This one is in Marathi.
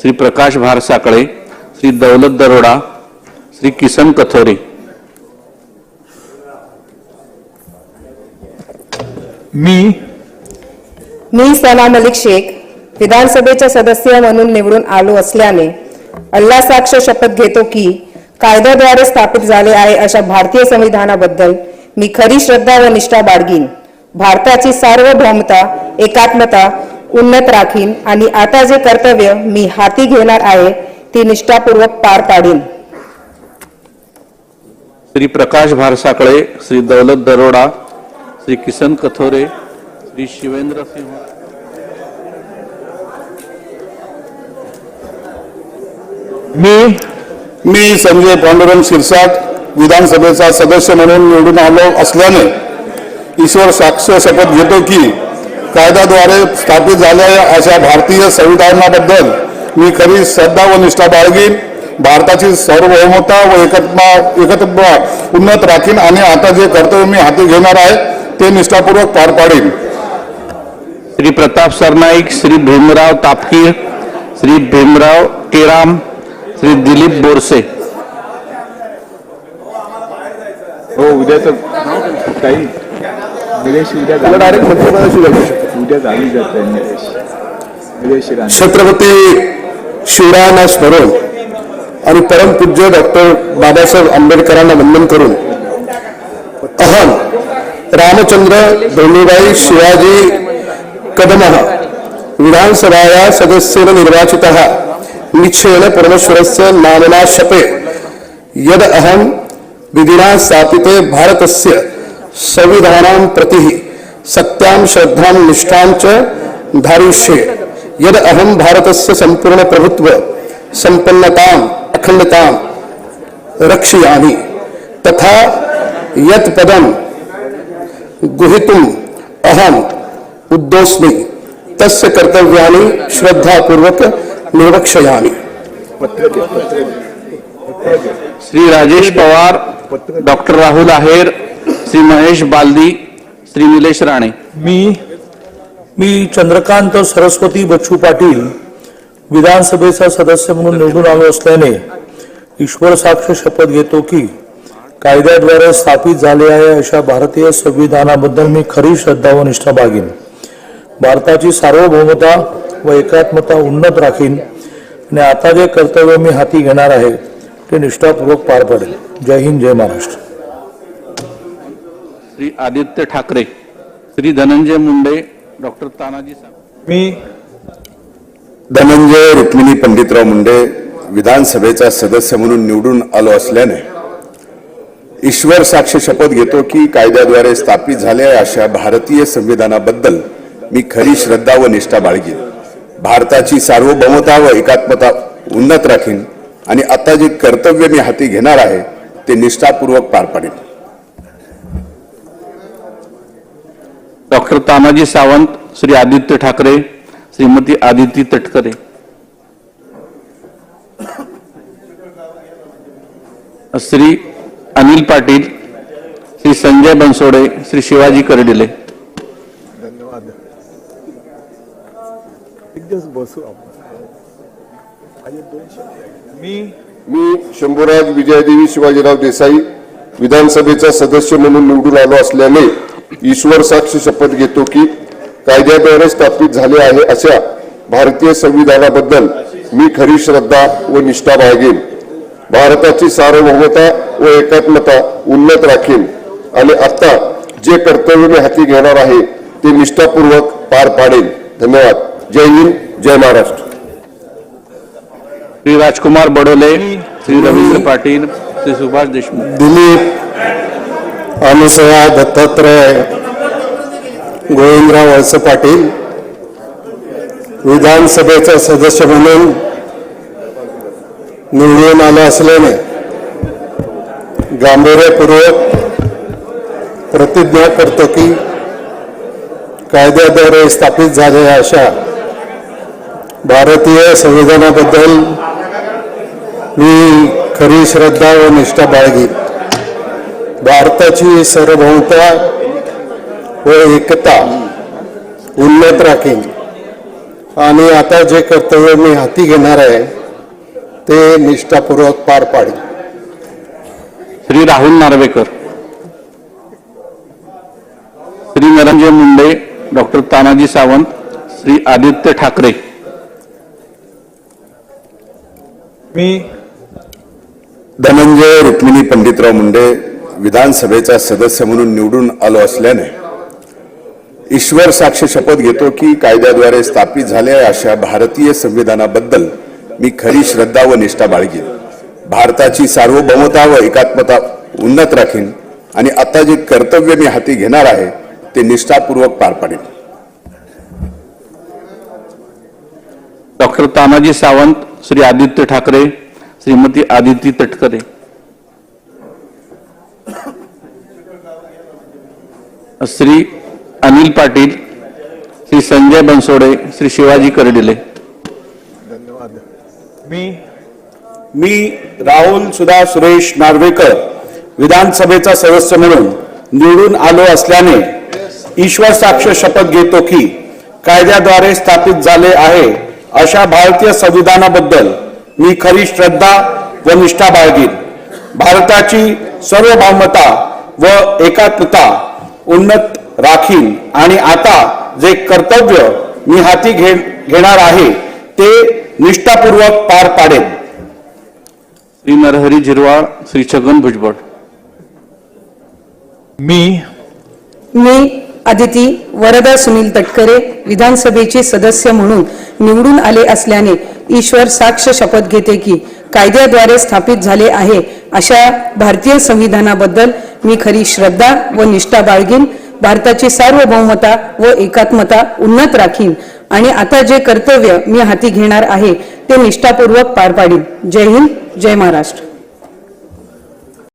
श्री प्रकाश भारसाकळे श्री दौलत दरोडा श्री किसन कथोरे. मी मी सना मलिक शेख विधानसभेच्या सदस्य म्हणून निवडून आलो असल्याने अल्ला साक्ष शपथ घेतो की कायद्याद्वारे स्थापित झाले आहे अशा भारतीय संविधानाबद्दल मी खरी श्रद्धा व निष्ठा बाळगीन. भारताची सार्वभौमता एकात्मता उन्नत राखीन आणि आता जे कर्तव्य मी हाती घेणार आहे ती निष्ठापूर्वक पार पाडीन. श्री प्रकाश भारसाकळे श्री दौलत दरोडा श्री किसन कथोरे श्री शिवेंद्र सिंह. मी मी संजय पांडुरंग शिरसाट विधानसभेचा सदस्य म्हणून निवडून आलो असल्याने ईश्वर साक्ष शपथ घेतो की कायद्याद्वारे स्थापित झालेल्या अशा भारतीय संविधानाबद्दल मी खरी श्रद्धा व निष्ठा बाळगीन. भारताची सार्वभौमता व एकत्मा एकत्व उन्नत राखीन आणि आता जे कर्तव्य मी हाती घेणार आहे ते निष्ठापूर्वक पार पाडीन. श्री प्रताप सरनाईक श्री भीमराव तापकीर श्री भीमराव केराम श्री दिलीप बोरसे. हो उद्याचं काही? निलेश उद्या डायरेक्ट मंत्रिपदाशी उद्या गावी जात आहे निलेश. निलेश राणे छत्रपती शिवरायांना स्मरून आणि परमपूज्य डॉक्टर बाबासाहेब आंबेडकरांना वंदन करून अहम रामचंद्र धोनीबाई शिवाजी कदमः विधानसभाया सदस्येन निर्वाचितः निश्चयन परमेश्वरस्य नामना शपे यद अहम विधिना स्थापिते भारतस्य संविधानां प्रति। सत्यां श्रद्धा निष्ठां च धारयिष्ये यद अहम भारतस्य संपूर्ण प्रभुत्व संपन्नताम् अखंडतां रक्षयामि, तथा यत् पदम गुहितुम् अहम उद्योस्मि तस्य कर्तव्यानि श्रद्धापूर्वक निर्वक्षयामि। श्री राजेश पवार, डॉक्टर राहुल आहेर, श्री महेश बालदी श्री निलेश राणे. मी मी चंद्रकांत सरस्वती बच्चू पाटील विधानसभेचा सदस्य म्हणून निवडून आलो असल्याने ईश्वर साक्ष शपथ घेतो की कायद्याद्वारे स्थापित झाले आहे अशा भारतीय संविधानाबद्दल मी खरी श्रद्धा व निष्ठा बागीन भारताची सार्वभौमता व एकात्मता उन्नत राखीन आणि आता जे कर्तव्य मी हाती घेणार आहे ते निष्ठापूर्वक पार पडेल. जय हिंद जय महाराष्ट्र. श्री आदित्य ठाकरे श्री धनंजय मुंडे डॉक्टर तानाजी मी धनंजय रुक्मिणी पंडितराव मुंडे विधानसभेचा सदस्य म्हणून निवडून आलो असल्याने ईश्वर साक्ष शपथ घेतो की कायद्याद्वारे स्थापित झालेल्या अशा भारतीय संविधानाबद्दल मी खरी श्रद्धा व निष्ठा बाळगीन. भारताची सार्वभौमता व एकात्मता उन्नत राखीन आणि आता जे कर्तव्य मी हाती घेणार आहे ते निष्ठापूर्वक पार पाडेन. डॉक्टर तानाजी सावंत श्री आदित्य ठाकरे श्रीमती आदिती तटकरे. श्री अनिल पाटील श्री संजय बनसोडे श्री शिवाजी करडिले. धन्यवाद. बसू मी मी शंभूराज विजयदेवी शिवाजीराव देसाई विधानसभेचा सदस्य म्हणून निवडून आलो असल्याने ईश्वर साक्ष शपथ घेतो की कायद्याद्वारे स्थापित झाले आहे अशा भारतीय संविधानाबद्दल मी खरी श्रद्धा व निष्ठा बाळगेन. भारताची सार्वभौमता व एकात्मता उन्नत राखीन. आणि आता जे कर्तव्य मी हाती घेणार आहे ते निष्ठापूर्वक पार पाडेल धन्यवाद. जय हिंद जय महाराष्ट्र. श्री राजकुमार बडोले श्री रवींद्र पाटील श्री सुभाष देशमुख. दिलीप अनुसया दत्तात्रय गोविंदराव वळसे पाटील विधानसभेचा सदस्य म्हणून निवडून आलं असल्याने गांभीर्यपूर्वक प्रतिज्ञा करतो की कायद्याद्वारे स्थापित झालेल्या अशा भारतीय संविधानाबद्दल मी खरी श्रद्धा व निष्ठा बाळगीन. भारताची सार्वभौमता व एकता उन्नत राखीन आणि आता जे कर्तव्य मी हाती घेणार आहे ते निष्ठापूर्वक पार पाडेल. श्री राहुल नार्वेकर. श्री नरंजय मुंडे डॉक्टर तानाजी सावंत श्री आदित्य ठाकरे. मी धनंजय रुक्मिणी पंडितराव मुंडे विधानसभेचा सदस्य म्हणून निवडून आलो असल्याने ईश्वर साक्ष शपथ घेतो की कायद्याद्वारे स्थापित झाल्या अशा भारतीय संविधानाबद्दल मी खरी श्रद्धा व निष्ठा बाळगीन. भारताची सार्वभौमता व एकात्मता उन्नत राखीन आणि आता जे कर्तव्य मी हाती घेणार आहे ते निष्ठापूर्वक पार पाडेन. डॉक्टर तानाजी सावंत श्री आदित्य ठाकरे श्रीमती आदिती तटकरे. श्री अनिल पाटील श्री संजय बनसोडे श्री शिवाजी करडिले. मी? मी राहुल सुधा सुरेश नार्वेकर विधानसभेचा सदस्य म्हणून निवडून आलो असल्याने ईश्वर साक्ष शपथ घेतो की कायद्याद्वारे स्थापित झाले आहे अशा भारतीय संविधानाबद्दल मी खरी श्रद्धा व निष्ठा बाळगीन. भारताची सार्वभौमता व एकात्मता उन्नत राखीन. आणि आता जे कर्तव्य मी हाती घे घेणार आहे ते निष्ठापूर्वक पार पाडेन. श्री नरहरी झिरवाळ श्री छगन भुजबळ. मी मी आदिती वरदा सुनील तटकरे विधानसभेचे सदस्य म्हणून निवडून आले असल्याने ईश्वर साक्ष शपथ घेते की कायद्याद्वारे स्थापित झाले आहे अशा भारतीय संविधानाबद्दल मी खरी श्रद्धा व निष्ठा बाळगीन. भारताची सार्वभौमता व एकात्मता उन्नत राखीन. आणि आता जे कर्तव्य मी हाती घेणार आहे ते निष्ठापूर्वक पार पाडीन. जय हिंद जय महाराष्ट्र.